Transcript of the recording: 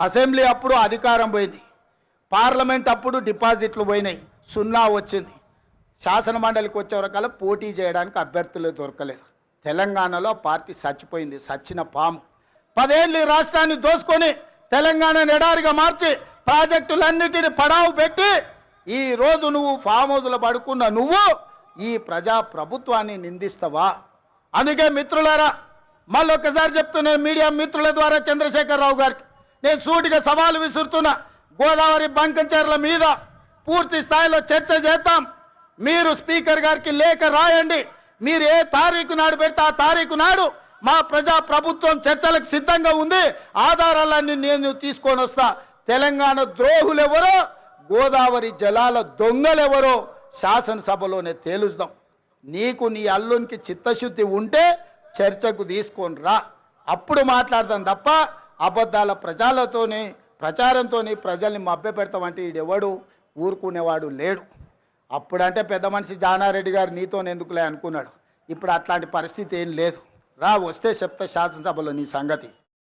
Assembly అప్పుడు అధికారం పోయింది. పార్లమెంట్ అప్పుడు డిపాజిట్లు పోయినాయి. సున్నా వచ్చింది. శాసన మండలికి వచ్చే వరకల్లా పోటీ చేయడానికి అభ్యర్థులు దొరకలేదు. తెలంగాణలో పార్టీ చచ్చిపోయింది. సచ్చిన పాము. పదేళ్ళు రాష్ట్రాన్ని దోసుకొని తెలంగాణ ఎడారిగా మార్చి ప్రాజెక్టులన్నిటిని పడావు పెట్టి ఈ రోజు నువ్వు ఫామ్ హౌస్లో పడుకున్న నువ్వు ఈ ప్రజా ప్రభుత్వాన్ని నిందిస్తావా? అందుకే మిత్రులారా మళ్ళొక్కసారి చెప్తున్నా మీడియా మిత్రుల ద్వారా చంద్రశేఖరరావు గారికి నేను సూటిగా సవాలు విసురుతున్నా. గోదావరి బంకంచెర్ల మీద పూర్తి స్థాయిలో చర్చ చేద్దాం. మీరు స్పీకర్ గారికి లేఖ రాయండి. మీరు ఏ తారీఖు నాడు పెడితే ఆ తారీఖు నాడు మా ప్రజా ప్రభుత్వం చర్చలకు సిద్ధంగా ఉంది. ఆధారాలన్నీ నేను తీసుకొని వస్తా. తెలంగాణ ద్రోహులెవరో గోదావరి జలాల దొంగలెవరో శాసనసభలోనే తేలుస్తాం. నీకు నీ అల్లునికి చిత్తశుద్ధి ఉంటే చర్చకు తీసుకొని రా. అప్పుడు మాట్లాడదాం తప్ప అబద్ధాల ప్రజలతోనే ప్రచారంతోని ప్రజల్ని మభ్యపెడతామంటే ఈడెవడు? ఊరుకునేవాడు లేడు. అప్పుడంటే పెద్ద మనిషి జానారెడ్డి గారు నీతోనే ఎందుకులే అనుకున్నాడు. ఇప్పుడు అట్లాంటి పరిస్థితి ఏం లేదు. రా వస్తే చెప్తా శాసనసభలో నీ సంగతి.